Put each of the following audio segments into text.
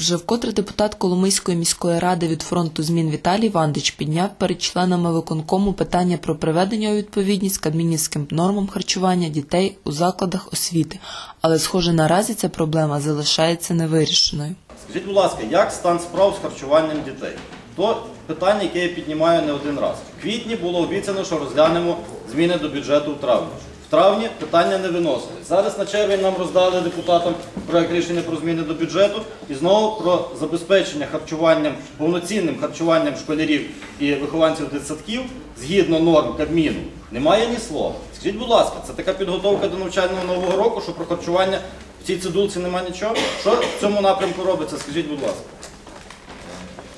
Вже вкотре депутат Коломийської міської ради від фронту змін Віталій Вандич підняв перед членами виконкому питання про приведення у відповідність кадмінівським нормам харчування дітей у закладах освіти, але схоже наразі ця проблема залишається невирішеною. Скажіть, будь ласка, як стан справ з харчуванням дітей? То питання, яке я піднімаю не один раз. В квітні було обіцяно, що розглянемо зміни до бюджету в травні. Травні питання не виносили. Зараз на червень нам роздали депутатам проект рішення про зміни до бюджету і знову про забезпечення харчуванням, повноцінним харчуванням школярів і вихованців дитсадків згідно норм Кабміну. Немає ні слова. Скажіть, будь ласка, це така підготовка до навчального нового року, що про харчування в цій цидулці немає нічого? Що в цьому напрямку робиться? Скажіть, будь ласка.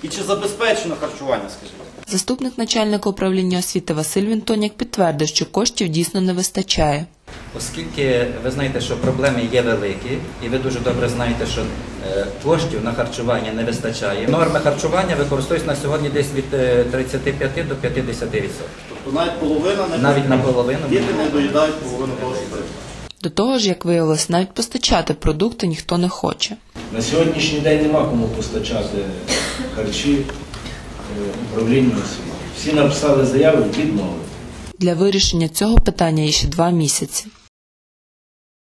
І чи забезпечено харчування, скажіть? Заступник начальника управління освіти Василь Вінтоняк підтвердив, що коштів дійсно не вистачає. Оскільки ви знаєте, що проблеми є великі, і ви дуже добре знаєте, що е, коштів на харчування не вистачає. Норми харчування використовуються на сьогодні десь від е, 35 до 50 Тобто навіть половина не Навіть наполовину. Діти не доїдають половину того, що. До того ж, як виявилось, навіть постачати продукти ніхто не хоче. На сьогоднішній день нема кому постачати харчі управління освіти. Всі написали заяви, відмовили. Для вирішення цього питання є ще два місяці.